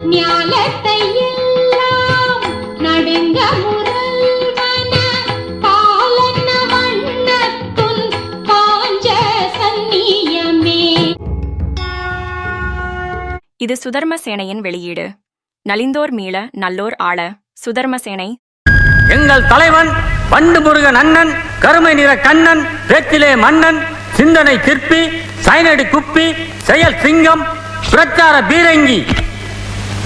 ஞாலத்தை எல்லாம் நடுங்க முரல்வன பாலன வண்ணத்துன் பாஞ்ச சந்நியமே. இது சுதர்மசேனையின் வெளியீடு. நலிந்தோர் மீள நல்லோர் ஆள. சுதர்மசேனை எங்கள் தலைவன் வண்டு முருகன் அண்ணன் கருமை நிற கண்ணன் பேச்சிலே மன்னன் சிந்தனை சிற்பி சைனடி குப்பி செயல் சிங்கம் பிரச்சார பீரங்கி.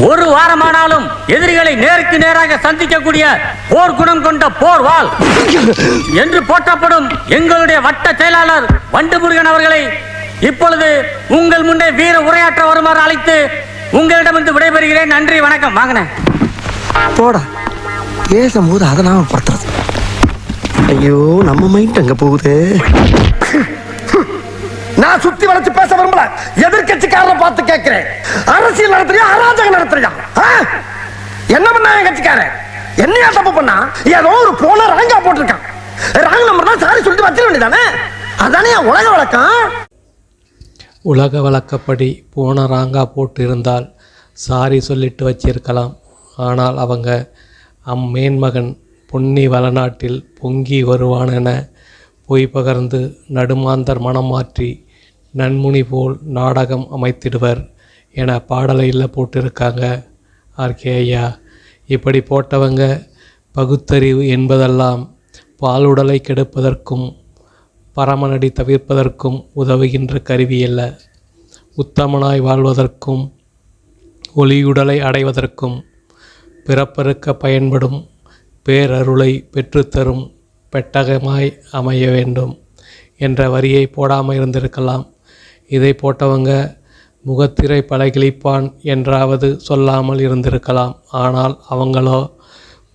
ஒரு வாரமானாலும் எதிரிகளை நேருக்கு நேராக சந்திக்கக்கூடிய போர் குணம் கொண்ட போர் வால் என்று போற்றப்படும் எங்களுடைய வட்ட செயலாளர் வண்டுமுருகன் அவர்களை இப்பொழுது உங்கள் முன்னே வீர உரையாற்ற வருமாறு அழைத்து உங்களிடமிருந்து விடைபெறுகிறேன். நன்றி வணக்கம். வாங்கினேன். போடா. பேசும்போது அதை நாம படுத்துறது. ஐயோ நம்ம மைண்ட் அங்க போகுது? நான் சுத்தி வளைச்சு பேச விரும்பல. எதிர்கட்சிக்காரரை பார்த்து கேட்கிறேன். அரசியல் நடத்துறியா அராஜகம் நடத்துறியா? என்ன பண்ணா என் கட்சிக்காரன்? என்னையா தப்பு பண்ணா? ஏதோ ஒரு போன ராங்கா போட்டிருக்கான். ராங் நம்பர் தான் சாரி சொல்லிட்டு வச்சிட வேண்டியதானே? அதானே உலக வழக்கம்? உலக வழக்கப்படி போன ராங்கா போட்டு இருந்தால் சாரி சொல்லிட்டு வச்சிருக்கலாம். ஆனால் அவங்க அம்மேன்மகன் பொன்னி வளநாட்டில் பொங்கி வருவான் என பொய் பகர்ந்து நடுமாந்தர் மனம் மாற்றி நன்முனி போல் நாடகம் அமைத்திடுவர் என பாடலையில் போட்டிருக்காங்க ஆர்கே ஐயா. இப்படி போட்டவங்க பகுத்தறிவு என்பதெல்லாம் பாலுடலை கெடுப்பதற்கும் பரமநடி தவிர்ப்பதற்கும் உதவுகின்ற கருவியல்ல உத்தமனாய் வாழ்வதற்கும் ஒளியுடலை அடைவதற்கும் பிறப்பறுக்க பயன்படும் பேரருளை பெற்றுத்தரும் பெட்டகமாய் அமைய வேண்டும் என்ற வரியை போடாமல் இருந்திருக்கலாம். இதை போட்டவங்க முகத்திரை பலகிழிப்பான் என்றாவது சொல்லாமல் இருந்திருக்கலாம். ஆனால் அவங்களோ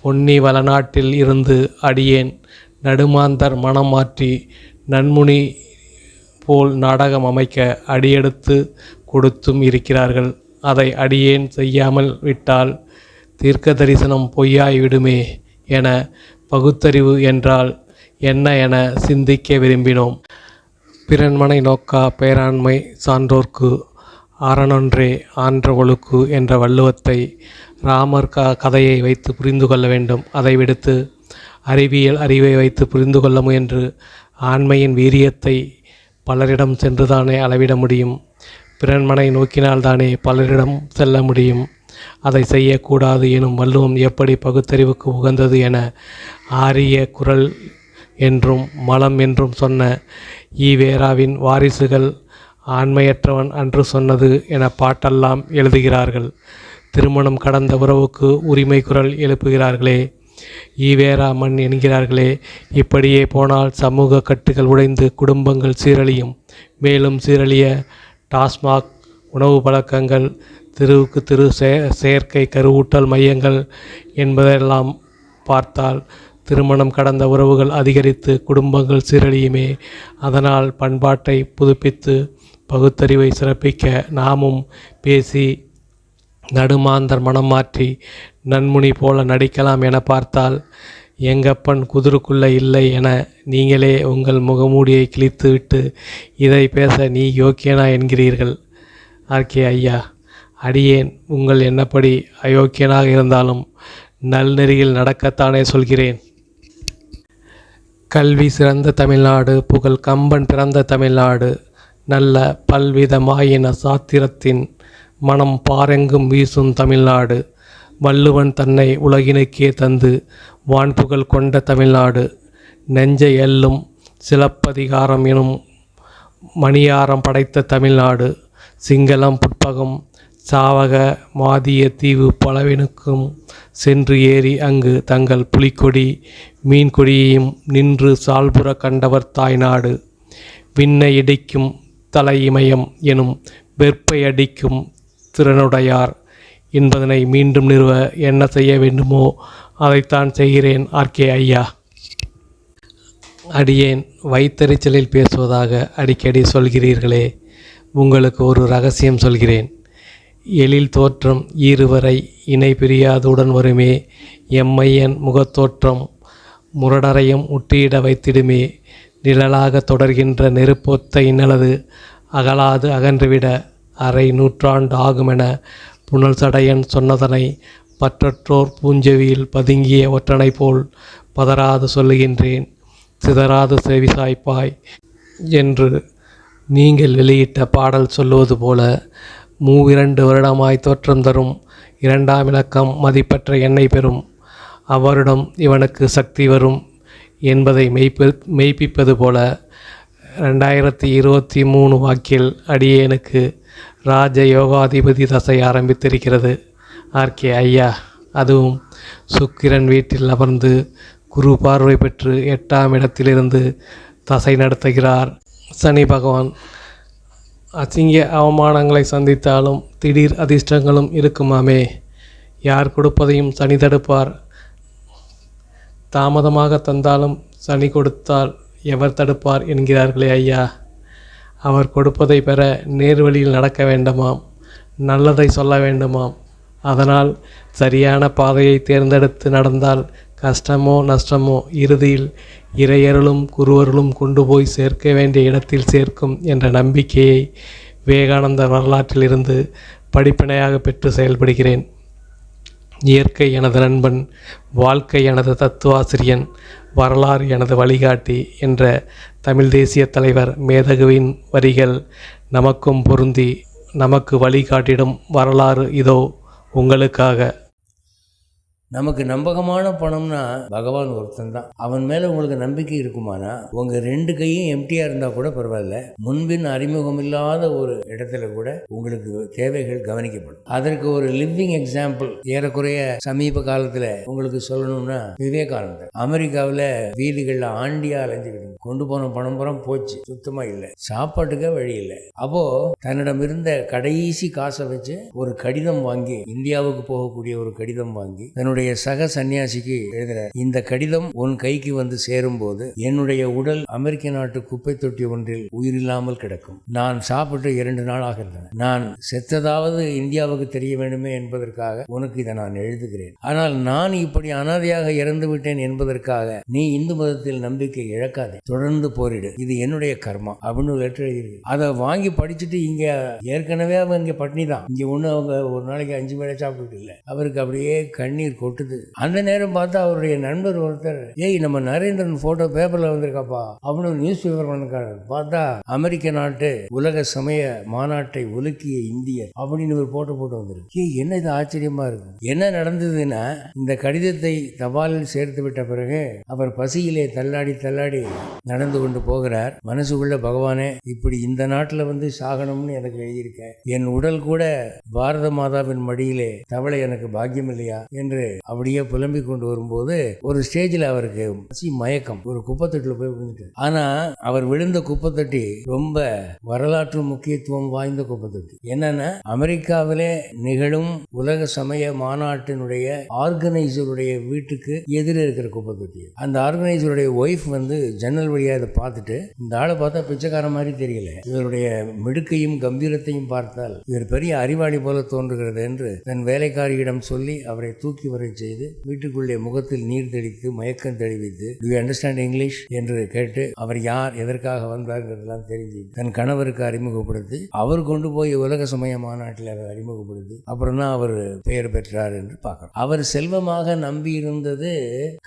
பொன்னி வளநாட்டில் இருந்து அடியேன் நடுமாந்தர் மனம் மாற்றி நன்முனி போல் நாடகம் அமைக்க அடியெடுத்து கொடுத்தும் இருக்கிறார்கள். அதை அடியேன் செய்யாமல் விட்டால் தீர்க்க தரிசனம் பொய்யாய் விடுமே என பகுத்தறிவு என்றால் என்ன என சிந்திக்க விரும்பினோம். பிறன்மனை நோக்கா பேராண்மை சான்றோர்க்கு அறனொன்றே ஆன்ற ஒழுக்கு என்ற வள்ளுவத்தை ராமர் க கதையை வைத்து புரிந்து கொள்ள வேண்டும். அதை விடுத்து அறிவியல் அறிவை வைத்து புரிந்து கொள்ள முயன்று ஆண்மையின் வீரியத்தை பலரிடம் சென்றுதானே அளவிட முடியும். பிறன்மனை நோக்கினால்தானே பலரிடம் செல்ல முடியும். அதை செய்யக்கூடாது எனும் வள்ளுவம் எப்படி பகுத்தறிவுக்கு உகந்தது என ஆரிய குரல் என்றும் மலம் என்றும் சொன்ன ஈவேராவின் வாரிசுகள் ஆண்மையற்றவன் அன்று சொன்னது என பாட்டெல்லாம் எழுதுகிறார்கள். திருமணம் கடந்த உறவுக்கு உரிமை குரல் எழுப்புகிறார்களே. ஈவேரா மண் என்கிறார்களே. இப்படியே போனால் சமூக கட்டுகள் உடைந்து குடும்பங்கள் சீரழியும். மேலும் சீரழிய டாஸ்மாக் உணவு பழக்கங்கள் தெருவுக்கு தெரு செ செயற்கை கருவூட்டல் மையங்கள் என்பதெல்லாம் பார்த்தால் திருமணம் கடந்த உறவுகள் அதிகரித்து குடும்பங்கள் சீரழியுமே. அதனால் பண்பாட்டை புதுப்பித்து பகுத்தறிவை சிறப்பிக்க நாமும் பேசி நடுமாந்தர் மனம் மாற்றி நன்முனி போல நடிக்கலாம் என பார்த்தால் எங்கப்பன் குதிருக்குள்ளே இல்லை என நீங்களே உங்கள் முகமூடியை கிழித்துவிட்டு இதை பேச நீ யோக்கியனா என்கிறீர்கள். ஆர்கே ஐயா. அடியேன். உங்கள் என்னப்படி அயோக்கியனாக இருந்தாலும் நல்நெறியில் நடக்கத்தானே சொல்கிறேன். கல்வி சிறந்த தமிழ்நாடு புகழ் கம்பன் பிறந்த தமிழ்நாடு நல்ல பல்விதமாயின சாத்திரத்தின் மனம் பாரெங்கும் வீசும் தமிழ்நாடு வள்ளுவன் தன்னை உலகினுக்கே தந்து வான்புகழ் கொண்ட தமிழ்நாடு நெஞ்சை எல்லும் சிலப்பதிகாரம் எனும் மணியாரம் படைத்த தமிழ்நாடு சிங்களம் புட்பகம் சாவக மாதிய தீவு பலவினுக்கும் சென்று ஏறி அங்கு தங்கள் புலிக்கொடி மீன்கொடியையும் நின்று சால்புற கண்டவர் தாய்நாடு. விண்ணை இடிக்கும் தலையிமயம் எனும் வெற்பை அடிக்கும் திறனுடையார். என்பதனை மீண்டும் நிறுவ என்ன செய்ய வேண்டுமோ அதைத்தான் செய்கிறேன் ஆர்கே ஐயா. அடியேன் வைத்தறிச்சலில் பேசுவதாக அடிக்கடி சொல்கிறீர்களே. உங்களுக்கு ஒரு ரகசியம் சொல்கிறேன். எழில் தோற்றம் ஈறுவரை இணை பிரியாதுடன் வருமே. எம்மையன் முகத்தோற்றம் முரடரையும் உட்டியிட வைத்திடுமே. நிழலாக தொடர்கின்ற நெருப்பொத்த இன்னலது அகலாது அகன்றுவிட அரை நூற்றாண்டு ஆகுமென புனல் சடையன் சொன்னதனை பற்றற்றோர் பூஞ்செவியில் பதுங்கிய ஒற்றனை போல் பதறாது சொல்லுகின்றேன் சிதறாது செவிசாய்ப்பாய் என்று நீங்கள் வெளியிட்ட பாடல் சொல்லுவது போல மூவிரண்டு வருடமாய் தோற்றம் தரும். இரண்டாம் இலக்கம் மதிப்பற்ற எண்ணெய் பெறும். அவரிடம் இவனுக்கு சக்தி வரும் என்பதை மெய்ப்ப மெய்ப்பிப்பது போல ரெண்டாயிரத்தி இருபத்தி மூணு வாக்கில் அடியேனுக்கு ராஜ யோகாதிபதி தசை ஆரம்பித்திருக்கிறது. ஆர்கே ஐயா அதுவும் சுக்கிரன் வீட்டில் அமர்ந்து குரு பார்வை பெற்று எட்டாம் இடத்திலிருந்து தசை நடத்துகிறார். சனி பகவான் அசிங்க அவமானங்களை சந்தித்தாலும் திடீர் அதிர்ஷ்டங்களும் இருக்குமாமே. யார் கொடுப்பதையும் சனி தடுப்பார். தாமதமாக தந்தாலும் சனி கொடுத்தால் எவர் தடுப்பார் என்கிறார்களே ஐயா. அவர் கொடுப்பதை பெற நேர்வழியில் நடக்க வேண்டுமாம். நல்லதை சொல்ல வேண்டுமாம். அதனால் சரியான பாதையை தேர்ந்தெடுத்து நடந்தால் கஷ்டமோ நஷ்டமோ இறுதியில் இறையருளும் குருவருளும் கொண்டு போய் சேர்க்க வேண்டிய இடத்தில் சேர்க்கும் என்ற நம்பிக்கையை விவேகானந்த வரலாற்றிலிருந்து படிப்பினையாக பெற்று செயல்படுகிறேன். இயற்கை எனது நண்பன் வாழ்க்கை எனது தத்துவாசிரியன் வரலாறு எனது வழிகாட்டி என்ற தமிழ் தேசிய தலைவர் மேதகுவின் வரிகள் நமக்கும் பொருந்தி நமக்கு வழிகாட்டிடும் வரலாறு இதோ உங்களுக்காக. நமக்கு நம்பகமான பணம்னா பகவான் ஒருத்தன் தான் அவன் மேல உங்களுக்கு நம்பிக்கை இருக்குமானா உங்க ரெண்டு கையும் எம்டியா இருந்தா கூட பரவாயில்ல. முன்பின் அறிமுகம் இல்லாத ஒரு இடத்துல கூட உங்களுக்கு தேவைகள் கவனிக்கப்படும். அதற்கு ஒரு லிவிங் எக்ஸாம்பிள் ஏறக்குறைய சமீப காலத்துல உங்களுக்கு சொல்லணும்னா விவேகானந்தர். அமெரிக்காவில் வீதிகளில் ஆண்டியா அலைஞ்சுக்கிட்டு கொண்டு போன பணம் புறம் போச்சு. சுத்தமா இல்லை. சாப்பாட்டுக்கே வழி இல்லை. அப்போ தன்னிடம் இருந்த கடைசி காசை வச்சு ஒரு கடிதம் வாங்கி இந்தியாவுக்கு போகக்கூடிய ஒரு கடிதம் வாங்கி தன்னுடைய சக சன்னியாசிக்கு எழுதுற இந்த கடிதம் உன் கைக்கு வந்து சேரும்போது என்னுடைய உடல் அமெரிக்க நாட்டு குப்பை தொட்டி ஒன்றில் உயிரில்லாமல் கிடக்கும். நான் சாப்பிட்டு இரண்டு நாள் ஆகின்றன. நான் செத்ததாவது இந்தியாவுக்கு தெரிய வேண்டுமே என்பதற்காக உனக்கு இதை நான் எழுதுகிறேன். ஆனால் நான் இப்படி அனாதையாக இறந்து விட்டேன் என்பதற்காக நீ இந்து மதத்தில் நம்பிக்கை இழக்காதே. தொடர்ந்து போரிடு. இது என்னுடைய கர்மா. அப்படின்னு லெட்டர் எழுதியிருக்கு. அதை வாங்கி படிச்சுட்டு இங்க ஏற்கனவே அவங்க இங்க பட்னி தான் இங்க ஒண்ணு அவங்க ஒரு நாளைக்கு அஞ்சு வேலை சாப்பிட்டு இல்லை. அவருக்கு அப்படியே கண்ணீர் கொட்டுது. அந்த நேரம் பார்த்தா அவருடைய நண்பர் ஒருத்தர் ஏய் நம்ம நரேந்திரன் போட்டோ பேப்பர்ல வந்திருக்காப்பா. அப்படின்னு நியூஸ் பேப்பர் பண்ணிருக்காரு பார்த்தா அமெரிக்க நாட்டு உலக சமய மாநாட்டை ஒலுக்கிய இந்தியர் அப்படின்னு ஒரு போட்டோ போட்டு வந்திருக்கு. ஏய் என்ன இது ஆச்சரியமா இருக்கு. என்ன நடந்ததுன்னா இந்த கடிதத்தை தபாலில் சேர்த்து விட்ட பிறகு அவர் பசியிலே தள்ளாடி தள்ளாடி நடந்து கொண்டு போகிறார். மனசுக்குள்ள பகவானே இப்படி இந்த நாட்டில் வந்து சாகணும்னு எனக்கு எழுதியிருக்கேன் என் உடல் கூட பாரத மாதாவின் மடியிலே தவளை எனக்கு பாக்கியம் இல்லையா? என்று அப்படியே புலம்பிக் கொண்டு வரும்போது ஒரு ஸ்டேஜில் அவருக்கு பசி மயக்கம் ஒரு குப்பத்தட்டில் போய் விழுந்துட்டு. ஆனா அவர் விழுந்த குப்பத்தட்டி ரொம்ப வரலாற்று முக்கியத்துவம் வாய்ந்த குப்பத்தட்டி. என்னன்னா அமெரிக்காவிலே நிகழும் உலக சமய மாநாட்டினுடைய ஆர்கனைசருடைய வீட்டுக்கு எதிரே இருக்கிற குப்பத்தொட்டி அந்த ஆர்கனைசருடைய ஒய்ஃப் வந்து ஜன்னல் வழியா இதை பார்த்துட்டு இந்த ஆளை பார்த்தா பிச்சைக்காரன் மாதிரி தெரியல. இவருடைய மிடுக்கையும் கம்பீரத்தையும் பார்த்தால் இவர் பெரிய அறிவாளி போல தோன்றுகிறது என்று தன் வேலைக்காரியிடம் சொல்லி அவரை தூக்கி வரச் செய்து வீட்டுக்குள்ளே முகத்தில் நீர் தெளித்து மயக்கம் தெளிவித்து யூ அண்டர்ஸ்டாண்ட் இங்கிலீஷ் என்று கேட்டு அவர் யார் எதற்காக வந்தார்ங்கிறதெல்லாம் தெரிஞ்சு தன் கணவருக்கு அறிமுகப்படுத்தி அவர் கொண்டு போய் உலக சமய மாநாட்டில் அவர் அறிமுகப்படுத்தி அப்புறம் தான் அவர் பெயர் பெற்றார் என்று பார்க்கணும் அவர் செல்வமாக நம்பி இருந்தது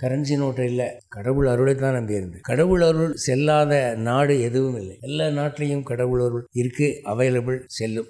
கரன்சி நோட்டை இல்லை கடவுள் அருளை தான் நம்பி இருந்தது கடவுள் அருள் செல்லாத நாடு எதுவும் இல்லை. எல்லா நாட்டிலையும் கடவுள் அருள் இருக்கு அவைலபிள் செல்லும்.